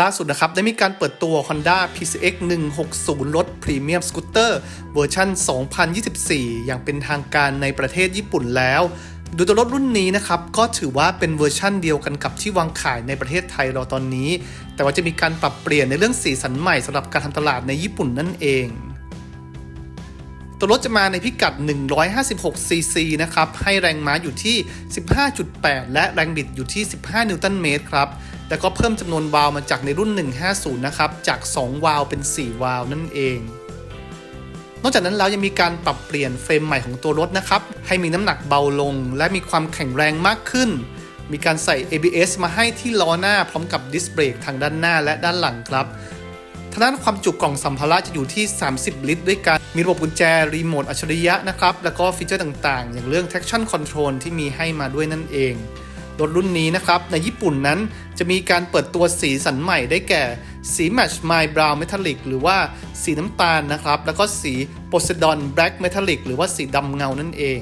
ล่าสุดนะครับ ได้มีการเปิดตัว Honda PCX 160 รถพรีเมียมสกูตเตอร์เวอร์ชัน2024 อย่างเป็นทางการในประเทศญี่ปุ่นแล้วโดยตัวรถรุ่นนี้นะครับ ก็ถือว่าเป็นเวอร์ชั่นเดียวกันกับที่วางขายในประเทศไทยเราตอนนี้ แต่ว่าจะมีการปรับเปลี่ยนในเรื่องสีสันใหม่สำหรับการทำตลาดในญี่ปุ่นนั่นเองตัวรถจะมาในพิกัด 156 ซีซีนะครับ ให้แรงม้าอยู่ที่ 15.8 และแรงบิดอยู่ที่ 15 นิวตันเมตรครับ แล้วก็เพิ่มจำนวนวาล์วมาจากในรุ่น 150 นะครับ จาก 2 วาล์วเป็น 4 วาล์วนั่นเอง นอกจากนั้นแล้วยังมีการปรับเปลี่ยนเฟรมใหม่ของตัวรถนะครับ ให้มีน้ำหนักเบาลง และมีความแข็งแรงมากขึ้น มีการใส่ ABS มาให้ที่ล้อหน้าพร้อมกับดิสเบรกทางด้านหน้าและด้านหลังครับทางด้านความจุกล่องสัมภาระจะอยู่ที่ 30 ลิตร ด้วยกัน มีระบบกุญแจ รีโมทอัจฉริยะนะครับ แล้วก็ฟีเจอร์ต่างๆ อย่างเรื่อง traction control ที่มีให้มาด้วยนั่นเอง รถรุ่นนี้นะครับ ในญี่ปุ่นนั้น จะมีการเปิดตัวสีสันใหม่ได้แก่สี Match My Brown Metallic หรือว่าสีน้ำตาลนะครับ แล้วก็สี Poseidon Black Metallic หรือว่าสีดำเงานั่นเอง